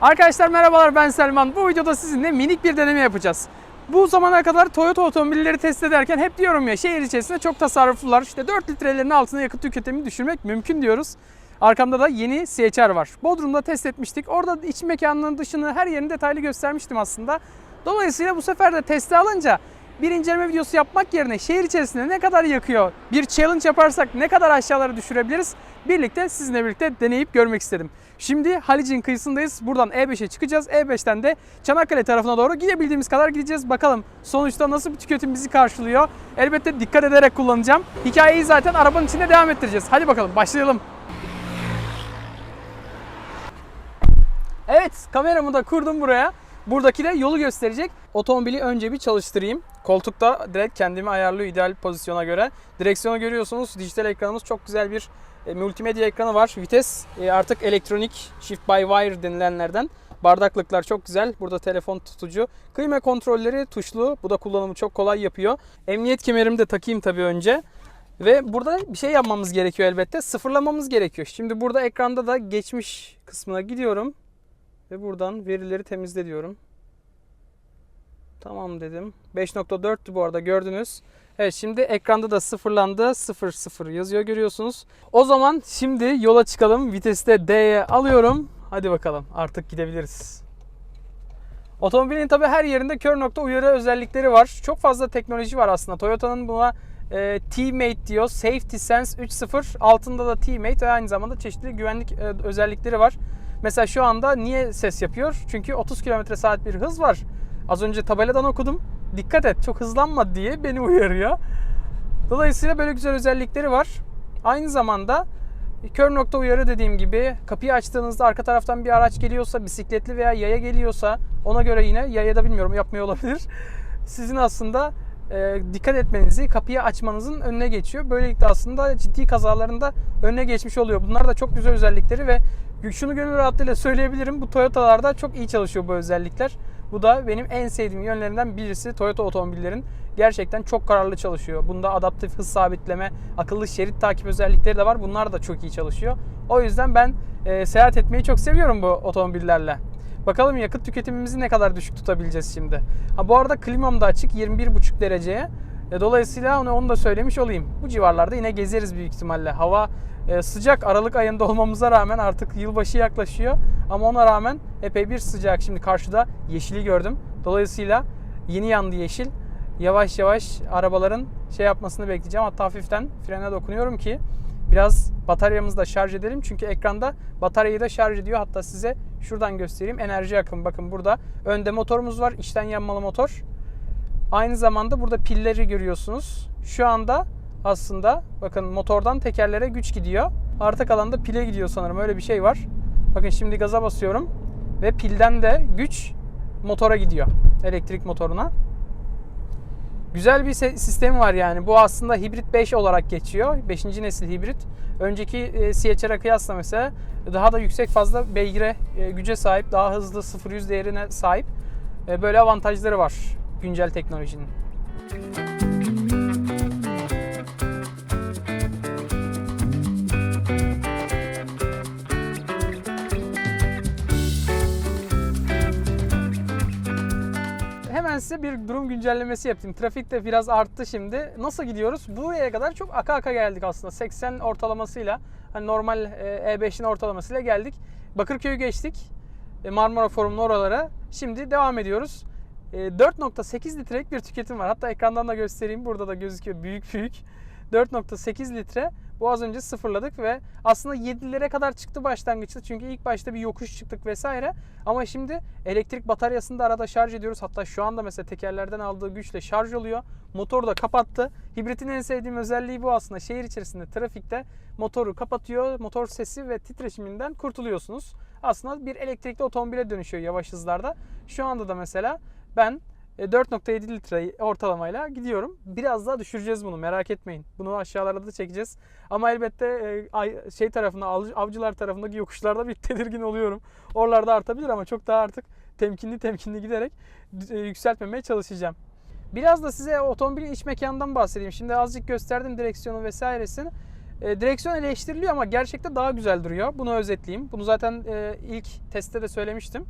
Arkadaşlar merhabalar ben Selman. Bu videoda sizinle minik bir deneme yapacağız. Bu zamana kadar Toyota otomobilleri test ederken hep diyorum ya şehir içerisinde çok tasarruflular. İşte 4 litrelerin altına yakıt tüketimini düşürmek mümkün diyoruz. Arkamda da yeni CHR var. Bodrum'da test etmiştik. Orada iç mekanının dışını her yerini detaylı göstermiştim aslında. Dolayısıyla bu sefer de testi alınca bir inceleme videosu yapmak yerine şehir içerisinde ne kadar yakıyor, bir challenge yaparsak ne kadar aşağılara düşürebiliriz birlikte sizinle birlikte deneyip görmek istedim. Şimdi Halic'in kıyısındayız. Buradan E5'e çıkacağız. E5'ten de Çanakkale tarafına doğru gidebildiğimiz kadar gideceğiz. Bakalım sonuçta nasıl bir tüketim bizi karşılıyor. Elbette dikkat ederek kullanacağım. Hikayeyi zaten arabanın içinde devam ettireceğiz. Hadi bakalım başlayalım. Evet kameramı da kurdum buraya. Buradaki de yolu gösterecek. Otomobili önce bir çalıştırayım. Koltukta direkt kendimi ayarlıyor ideal pozisyona göre. Direksiyonu görüyorsunuz. Dijital ekranımız çok güzel bir e, multimedya ekranı var. Vites e, artık elektronik shift by wire denilenlerden. Bardaklıklar çok güzel. Burada telefon tutucu. Kıyma kontrolleri tuşlu. Bu da kullanımı çok kolay yapıyor. Emniyet kemerimi de takayım tabii önce. Ve burada bir şey yapmamız gerekiyor elbette. Sıfırlamamız gerekiyor. Şimdi burada ekranda da geçmiş kısmına gidiyorum. Ve buradan verileri temizle diyorum. Tamam dedim. 5.4'tü bu arada gördünüz. Evet şimdi ekranda da sıfırlandı. 00 yazıyor görüyorsunuz. O zaman şimdi yola çıkalım. Vitesi de D'ye alıyorum. Hadi bakalım artık gidebiliriz. Otomobilin tabi her yerinde kör nokta uyarı özellikleri var. Çok fazla teknoloji var aslında. Toyota'nın buna e, T-Mate diyor. Safety Sense 3.0 altında da T-Mate ve aynı zamanda çeşitli güvenlik e, özellikleri var. Mesela şu anda niye ses yapıyor? Çünkü 30 km saat bir hız var. Az önce tabeladan okudum. Dikkat et çok hızlanma diye beni uyarıyor. Dolayısıyla böyle güzel özellikleri var. Aynı zamanda kör nokta uyarı dediğim gibi kapıyı açtığınızda arka taraftan bir araç geliyorsa, bisikletli veya yaya geliyorsa ona göre yine yaya da bilmiyorum yapmıyor olabilir. Sizin aslında e, dikkat etmenizi, kapıyı açmanızın önüne geçiyor. Böylelikle aslında ciddi kazaların da önüne geçmiş oluyor. Bunlar da çok güzel özellikleri ve şunu gönül rahatlığıyla söyleyebilirim. Bu Toyota'larda çok iyi çalışıyor bu özellikler. Bu da benim en sevdiğim yönlerinden birisi Toyota otomobillerin gerçekten çok kararlı çalışıyor. Bunda adaptif hız sabitleme, akıllı şerit takip özellikleri de var. Bunlar da çok iyi çalışıyor. O yüzden ben e, seyahat etmeyi çok seviyorum bu otomobillerle. Bakalım yakıt tüketimimizi ne kadar düşük tutabileceğiz şimdi. Ha bu arada klimam da açık 21,5 dereceye. E, dolayısıyla onu, onu da söylemiş olayım. Bu civarlarda yine gezeriz büyük ihtimalle. Hava e, sıcak Aralık ayında olmamıza rağmen artık yılbaşı yaklaşıyor. Ama ona rağmen epey bir sıcak. Şimdi karşıda yeşili gördüm. Dolayısıyla yeni yandı yeşil. Yavaş yavaş arabaların şey yapmasını bekleyeceğim. Hatta hafiften frene dokunuyorum ki biraz bataryamızı da şarj edelim. Çünkü ekranda bataryayı da şarj ediyor. Hatta size şuradan göstereyim. Enerji akımı bakın burada. Önde motorumuz var. içten yanmalı motor. Aynı zamanda burada pilleri görüyorsunuz. Şu anda aslında bakın motordan tekerlere güç gidiyor. Arta kalan da pile gidiyor sanırım. Öyle bir şey var. Bakın şimdi gaza basıyorum ve pilden de güç motora gidiyor. Elektrik motoruna. Güzel bir sistemi var yani. Bu aslında hibrit 5 olarak geçiyor. 5. nesil hibrit. Önceki e, CHR'a kıyasla mesela daha da yüksek fazla beygire, e, güce sahip, daha hızlı 0-100 değerine sahip. E, böyle avantajları var güncel teknolojinin. Hemen size bir durum güncellemesi yapayım. Trafik de biraz arttı şimdi. Nasıl gidiyoruz? Buraya kadar çok aka aka geldik aslında. 80 ortalamasıyla, hani normal e, E5'in ortalamasıyla geldik. Bakırköy'ü geçtik. E, Marmara Forum'un oralara. Şimdi devam ediyoruz. 4.8 litrelik bir tüketim var. Hatta ekrandan da göstereyim. Burada da gözüküyor büyük büyük. 4.8 litre. Bu az önce sıfırladık ve aslında 7'lere kadar çıktı başlangıçta. Çünkü ilk başta bir yokuş çıktık vesaire. Ama şimdi elektrik bataryasını da arada şarj ediyoruz. Hatta şu anda mesela tekerlerden aldığı güçle şarj oluyor. Motoru da kapattı. Hibritin en sevdiğim özelliği bu aslında. Şehir içerisinde trafikte motoru kapatıyor. Motor sesi ve titreşiminden kurtuluyorsunuz. Aslında bir elektrikli otomobile dönüşüyor yavaş hızlarda. Şu anda da mesela ben 4.7 litre ortalamayla gidiyorum. Biraz daha düşüreceğiz bunu merak etmeyin. Bunu aşağılara da çekeceğiz. Ama elbette e, şey tarafında avcılar tarafındaki yokuşlarda bir tedirgin oluyorum. Oralarda artabilir ama çok daha artık temkinli temkinli giderek e, yükseltmemeye çalışacağım. Biraz da size otomobilin iç mekanından bahsedeyim. Şimdi azıcık gösterdim direksiyonu vesairesini. E, direksiyon eleştiriliyor ama gerçekte daha güzel duruyor. Bunu özetleyeyim. Bunu zaten e, ilk testte de söylemiştim.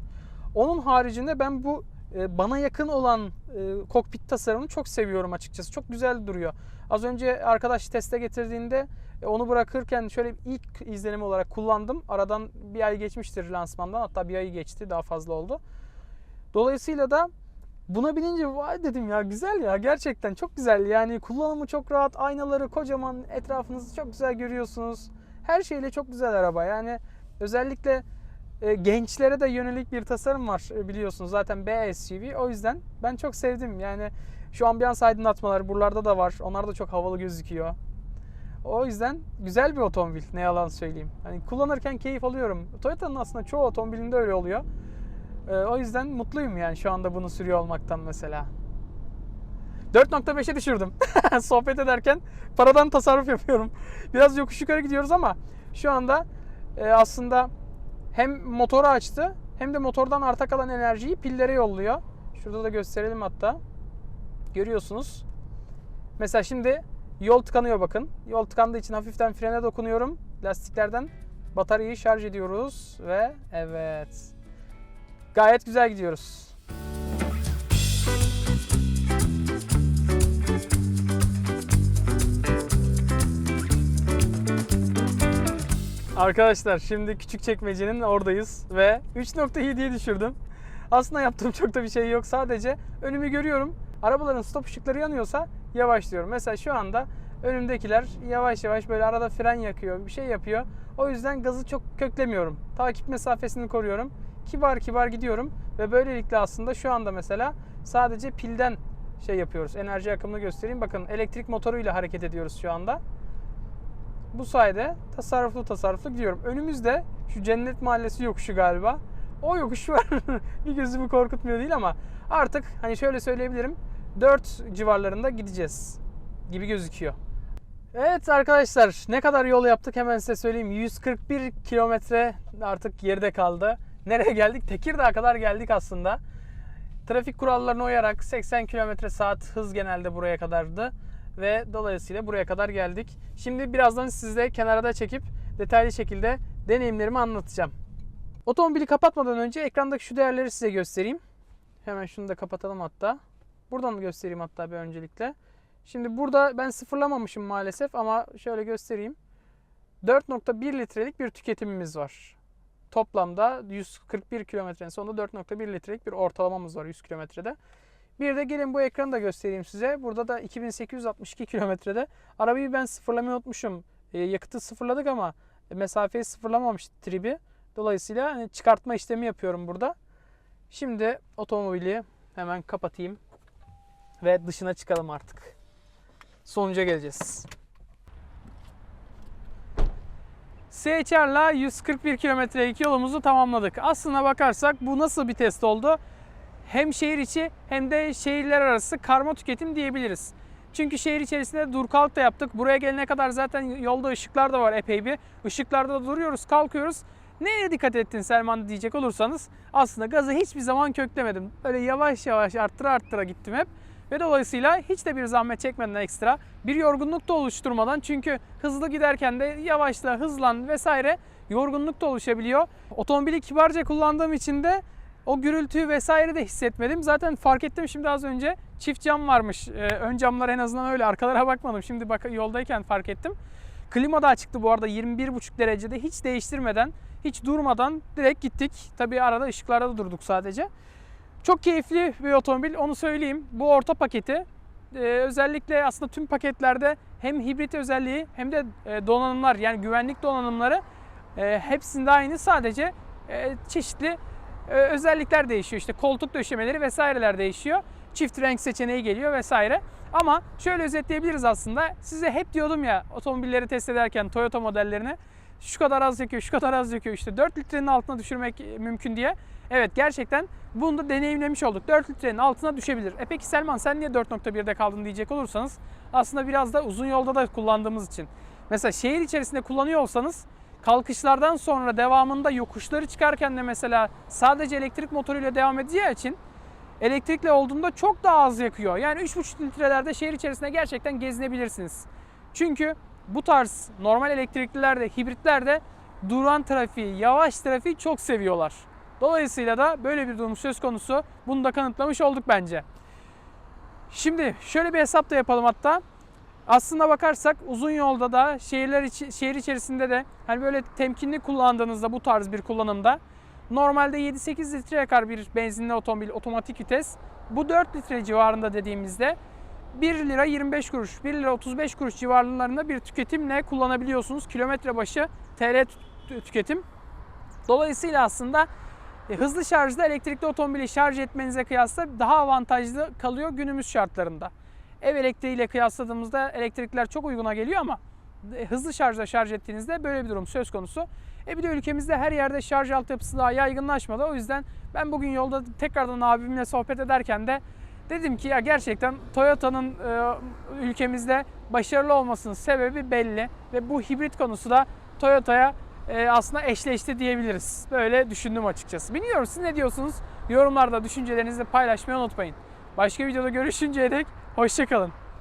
Onun haricinde ben bu e, bana yakın olan e, kokpit tasarımını çok seviyorum açıkçası. Çok güzel duruyor. Az önce arkadaş teste getirdiğinde e, onu bırakırken şöyle ilk izlenim olarak kullandım. Aradan bir ay geçmiştir lansmandan. Hatta bir ay geçti. Daha fazla oldu. Dolayısıyla da buna binince vay dedim ya güzel ya gerçekten çok güzel. Yani kullanımı çok rahat. Aynaları kocaman. Etrafınızı çok güzel görüyorsunuz. Her şeyle çok güzel araba. Yani özellikle e, gençlere de yönelik bir tasarım var e, biliyorsunuz. Zaten B SUV. O yüzden ben çok sevdim. Yani şu ambiyans aydınlatmaları buralarda da var. Onlar da çok havalı gözüküyor. O yüzden güzel bir otomobil ne yalan söyleyeyim. Hani kullanırken keyif alıyorum. Toyota'nın aslında çoğu otomobilinde öyle oluyor. Ee, o yüzden mutluyum yani şu anda bunu sürüyor olmaktan mesela. 4.5'e düşürdüm. Sohbet ederken paradan tasarruf yapıyorum. Biraz yokuş yukarı gidiyoruz ama şu anda e, aslında hem motoru açtı hem de motordan arta kalan enerjiyi pillere yolluyor. Şurada da gösterelim hatta. Görüyorsunuz. Mesela şimdi yol tıkanıyor bakın. Yol tıkandığı için hafiften frene dokunuyorum. Lastiklerden bataryayı şarj ediyoruz ve evet. Gayet güzel gidiyoruz. Arkadaşlar şimdi küçük çekmecenin oradayız ve 3.7'ye düşürdüm. Aslında yaptığım çok da bir şey yok. Sadece önümü görüyorum. Arabaların stop ışıkları yanıyorsa yavaşlıyorum. Mesela şu anda önümdekiler yavaş yavaş böyle arada fren yakıyor, bir şey yapıyor. O yüzden gazı çok köklemiyorum. Takip mesafesini koruyorum. Kibar kibar gidiyorum ve böylelikle aslında şu anda mesela sadece pilden şey yapıyoruz. Enerji akımını göstereyim. Bakın elektrik motoruyla hareket ediyoruz şu anda. Bu sayede tasarruflu tasarruflu gidiyorum. Önümüzde şu Cennet Mahallesi yokuşu galiba. O yokuş var. bir gözümü korkutmuyor değil ama artık hani şöyle söyleyebilirim. 4 civarlarında gideceğiz gibi gözüküyor. Evet arkadaşlar ne kadar yol yaptık hemen size söyleyeyim. 141 kilometre artık geride kaldı. Nereye geldik? Tekirdağ'a kadar geldik aslında. Trafik kurallarına uyarak 80 km saat hız genelde buraya kadardı. Ve dolayısıyla buraya kadar geldik. Şimdi birazdan sizle kenarda çekip detaylı şekilde deneyimlerimi anlatacağım. Otomobili kapatmadan önce ekrandaki şu değerleri size göstereyim. Hemen şunu da kapatalım hatta. Buradan da göstereyim hatta bir öncelikle. Şimdi burada ben sıfırlamamışım maalesef ama şöyle göstereyim. 4.1 litrelik bir tüketimimiz var. Toplamda 141 kilometrenin sonunda 4.1 litrelik bir ortalamamız var 100 kilometrede. Bir de gelin bu ekranı da göstereyim size. Burada da 2862 kilometrede. Arabayı ben sıfırlamayı unutmuşum. E, yakıtı sıfırladık ama mesafeyi sıfırlamamış tribi. Dolayısıyla hani çıkartma işlemi yapıyorum burada. Şimdi otomobili hemen kapatayım ve dışına çıkalım artık. Sonuca geleceğiz. CHR'la 141 kilometrelik yolumuzu tamamladık. Aslına bakarsak bu nasıl bir test oldu? Hem şehir içi hem de şehirler arası karma tüketim diyebiliriz. Çünkü şehir içerisinde dur kalk da yaptık. Buraya gelene kadar zaten yolda ışıklar da var epey bir. Işıklarda duruyoruz, kalkıyoruz. Neye dikkat ettin Selman diyecek olursanız aslında gazı hiçbir zaman köklemedim. Böyle yavaş yavaş arttıra arttıra gittim hep. Ve dolayısıyla hiç de bir zahmet çekmeden ekstra bir yorgunluk da oluşturmadan çünkü hızlı giderken de yavaşla hızlan vesaire yorgunluk da oluşabiliyor. Otomobili kibarca kullandığım için de o gürültüyü vesaire de hissetmedim. Zaten fark ettim şimdi az önce çift cam varmış. Ee, ön camlar en azından öyle arkalara bakmadım. Şimdi bak yoldayken fark ettim. Klima da açıktı bu arada 21,5 derecede hiç değiştirmeden hiç durmadan direkt gittik. Tabii arada ışıklarda da durduk sadece. Çok keyifli bir otomobil onu söyleyeyim. Bu orta paketi e, özellikle aslında tüm paketlerde hem hibrit özelliği hem de e, donanımlar yani güvenlik donanımları e, hepsinde aynı sadece e, çeşitli özellikler değişiyor. İşte koltuk döşemeleri vesaireler değişiyor. Çift renk seçeneği geliyor vesaire. Ama şöyle özetleyebiliriz aslında. Size hep diyordum ya otomobilleri test ederken Toyota modellerini şu kadar az yakıyor, şu kadar az yakıyor. İşte 4 litrenin altına düşürmek mümkün diye. Evet gerçekten bunu da deneyimlemiş olduk. 4 litrenin altına düşebilir. E peki Selman sen niye 4.1'de kaldın diyecek olursanız aslında biraz da uzun yolda da kullandığımız için. Mesela şehir içerisinde kullanıyor olsanız kalkışlardan sonra devamında yokuşları çıkarken de mesela sadece elektrik motoruyla devam edeceği için elektrikle olduğunda çok daha az yakıyor. Yani 3.5 litrelerde şehir içerisinde gerçekten gezinebilirsiniz. Çünkü bu tarz normal elektriklilerde, hibritlerde duran trafiği, yavaş trafiği çok seviyorlar. Dolayısıyla da böyle bir durum söz konusu. Bunu da kanıtlamış olduk bence. Şimdi şöyle bir hesap da yapalım hatta. Aslına bakarsak uzun yolda da şehirler içi, şehir içerisinde de hani böyle temkinli kullandığınızda bu tarz bir kullanımda normalde 7-8 litre yakar bir benzinli otomobil otomatik vites. Bu 4 litre civarında dediğimizde 1 lira 25 kuruş, 1 lira 35 kuruş civarlarında bir tüketimle kullanabiliyorsunuz. Kilometre başı TL tü- tüketim. Dolayısıyla aslında e, hızlı şarjda elektrikli otomobili şarj etmenize kıyasla daha avantajlı kalıyor günümüz şartlarında. Ev elektriğiyle kıyasladığımızda elektrikler çok uyguna geliyor ama e, hızlı şarjda şarj ettiğinizde böyle bir durum söz konusu. E bir de ülkemizde her yerde şarj altyapısı daha yaygınlaşmadı. O yüzden ben bugün yolda tekrardan abimle sohbet ederken de dedim ki ya gerçekten Toyota'nın e, ülkemizde başarılı olmasının sebebi belli ve bu hibrit konusu da Toyota'ya e, aslında eşleşti diyebiliriz. Böyle düşündüm açıkçası. Bilmiyorum siz ne diyorsunuz? Yorumlarda düşüncelerinizi paylaşmayı unutmayın. Başka videoda görüşünceye dek hoşçakalın.